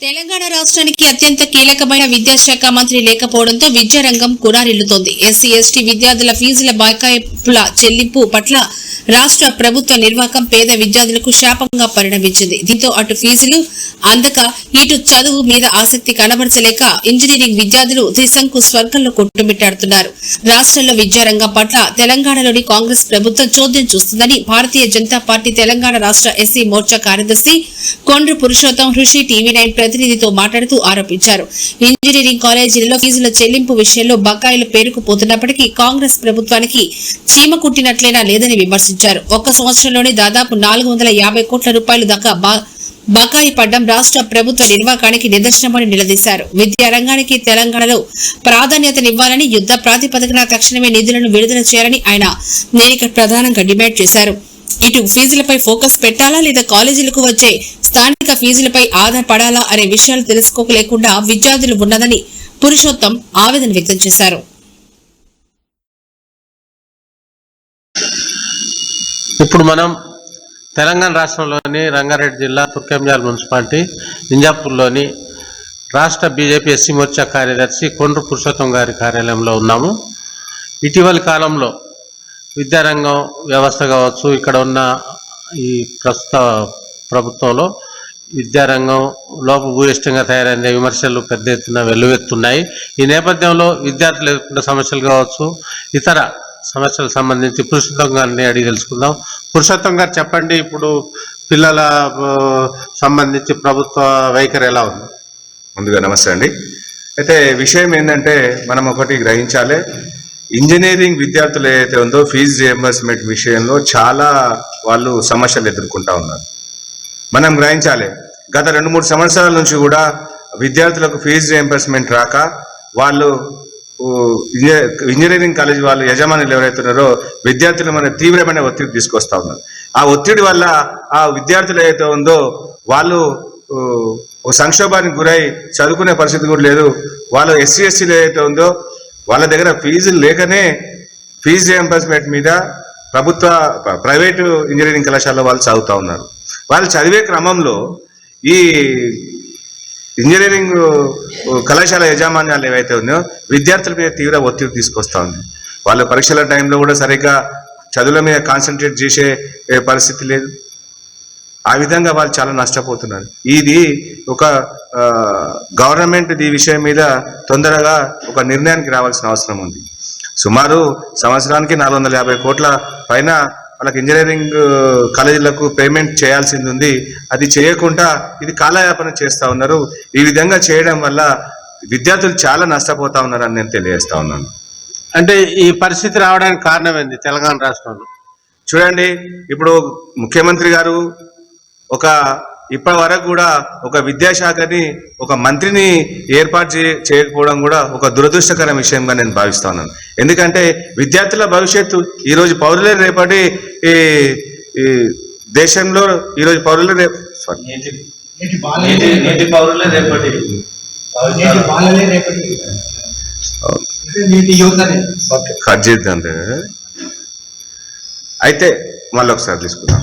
తెలంగాణ రాష్ట్రానికి అత్యంత కీలకమైన విద్యాశాఖ మంత్రి లేకపోవడంతో విద్యారంగం కురారిల్లుతోంది ఎస్సీ ఎస్టీ విద్యార్థుల ఫీజుల బకాయిల చెల్లింపు పట్ల రాష్ట్ర ప్రభుత్వ నిర్వాహకం పేద విద్యార్థులకు శాపంగా పరిణమించింది. దీంతో అటు ఫీజులు అందక ఇటు చదువు మీద ఆసక్తి కనబరచలేక ఇంజనీరింగ్ విద్యార్థులు త్రిశంకు స్వర్గంలో కొట్టుమిట్టాడుతున్నారు. రాష్ట్రంలో విద్యారంగం పట్ల తెలంగాణలోని కాంగ్రెస్ ప్రభుత్వం చోద్యం చూస్తుందని భారతీయ జనతా పార్టీ తెలంగాణ రాష్ట్ర ఎస్సీ మోర్చా కార్యదర్శి కొండ్రు పురుషోత్తం హృషి టీవీ నైన్ ప్రతినిధితో మాట్లాడుతూ ఆరోపించారు. ఇంజనీరింగ్ కాలేజీలలో ఫీజుల చెల్లింపు విషయంలో బకాయిలు పేరుకుపోతున్నప్పటికీ కాంగ్రెస్ ప్రభుత్వానికి చీమ కుట్టినట్లయినా లేదని విమర్శించారు. ఒక్క సంవత్సరంలోనే దాదాపు నాలుగు వందల యాభై కోట్ల రూపాయలు దాకా బకాయి పడ్డం రాష్ట్ర ప్రభుత్వ నిర్వాహకానికి నిదర్శనమని నిలదీశారు. విద్యారంగానికి తెలంగాణలో ప్రాధాన్యతనివ్వాలని యుద్ధ ప్రాతిపదికన తక్షణమే నిధులను విడుదల చేయాలని ఆయన నేనిక ప్రధానంగా డిమాండ్ చేశారు. ఇటు ఫీజులపై ఫోకస్ పెట్టాలా లేదా కాలేజీలకు వచ్చే స్థానిక ఫీజులపై ఆధారపడాలా అనే విషయాలు తెలుసుకోలేకుండా విద్యార్థులు ఉన్నదని పురుషోత్తం ఆవేదన వ్యక్తం చేశారు. ఇప్పుడు మనం తెలంగాణ రాష్ట్రంలోని రంగారెడ్డి జిల్లా తుర్కెంజాల్ మున్సిపాలిటీ ఇంజాపూర్లోని రాష్ట్ర బీజేపీ ఎస్సీ మోర్చా కార్యదర్శి కొండ్రు పురుషోత్తం గారి కార్యాలయంలో ఉన్నాము. ఇటీవలి కాలంలో విద్యారంగం వ్యవస్థ కావచ్చు ఇక్కడ ఉన్న ఈ ప్రస్తుత ప్రభుత్వంలో విద్యారంగం లోపభూయిష్టంగా తయారైన విమర్శలు పెద్ద ఎత్తున వెల్లువెత్తున్నాయి. ఈ నేపథ్యంలో విద్యార్థులు ఎదుర్కొన్న సమస్యలు కావచ్చు ఇతర సమస్యలకు సంబంధించి పురుషోత్తం గారిని అడిగి తెలుసుకుందాం. పురుషోత్తం గారు చెప్పండి ఇప్పుడు పిల్లల సంబంధించి ప్రభుత్వ వైఖరి ఎలా ఉంది? ముందుగా నమస్తే అండి. అయితే విషయం ఏంటంటే మనం ఒకటి గ్రహించాలి. ఇంజనీరింగ్ విద్యార్థులు ఏదైతే ఉందో ఫీజు రియంబర్స్మెంట్ విషయంలో చాలా వాళ్ళు సమస్యలు ఎదుర్కొంటా ఉన్నారు. మనం గ్రహించాలి గత రెండు మూడు సంవత్సరాల నుంచి కూడా విద్యార్థులకు ఫీజు రియంబర్స్మెంట్ రాక వాళ్ళు ఇంజనీరింగ్ కాలేజ్ వాళ్ళు యజమానులు ఎవరైతే ఉన్నారో విద్యార్థులు మన తీవ్రమైన ఒత్తిడి తీసుకొస్తా ఉన్నారు. ఆ ఒత్తిడి వల్ల ఆ విద్యార్థులు ఏదైతే ఉందో వాళ్ళు సంక్షోభానికి గురై చదువుకునే పరిస్థితి కూడా లేదు. వాళ్ళు ఎస్సీ ఎస్సీలు ఏదైతే ఉందో వాళ్ళ దగ్గర ఫీజులు లేకనే ఫీజు రియంబర్స్మెంట్ మీద ప్రభుత్వ ప్ర- ప్రైవేటు ఇంజనీరింగ్ కళాశాలలో వాళ్ళు చదువుతూ ఉన్నారు. వాళ్ళు చదివే క్రమంలో ఈ ఇంజనీరింగ్ కళాశాల యాజమాన్యాలు ఏవైతే ఉన్నాయో విద్యార్థుల మీద తీవ్ర ఒత్తిడి తీసుకొస్తూ ఉంది. వాళ్ళ పరీక్షల టైంలో కూడా సరిగ్గా చదువుల మీద కాన్సన్ట్రేట్ చేసే పరిస్థితి లేదు. ఆ విధంగా వాళ్ళు చాలా నష్టపోతున్నారు. ఇది ఒక గవర్నమెంట్ ఈ విషయం మీద తొందరగా ఒక నిర్ణయానికి రావాల్సిన అవసరం ఉంది. సుమారు సంవత్సరానికి నాలుగు వందల యాభై కోట్ల పైన వాళ్ళకి ఇంజనీరింగ్ కాలేజీలకు పేమెంట్ చేయాల్సింది ఉంది. అది చేయకుండా ఇది కాలయాపన చేస్తా ఉన్నారు. ఈ విధంగా చేయడం వల్ల విద్యార్థులు చాలా నష్టపోతా ఉన్నారని నేను తెలియజేస్తా ఉన్నాను. అంటే ఈ పరిస్థితి రావడానికి కారణం ఏంది? తెలంగాణ రాష్ట్రంలో? చూడండి ఇప్పుడు ముఖ్యమంత్రి గారు ఒక ఇప్పటి వరకు కూడా ఒక విద్యాశాఖని ఒక మంత్రిని ఏర్పాటు చే చేయకపోవడం కూడా ఒక దురదృష్టకర విషయంగా నేను భావిస్తా ఉన్నాను. ఎందుకంటే విద్యార్థుల భవిష్యత్తు ఈరోజు పౌరులే రేపటి ఈ ఈ దేశంలో ఈరోజు పౌరులే రేపు సారీ పౌరులే రేపటి. కట్ చేద్దాం అయితే మళ్ళీ ఒకసారి తీసుకుందాం.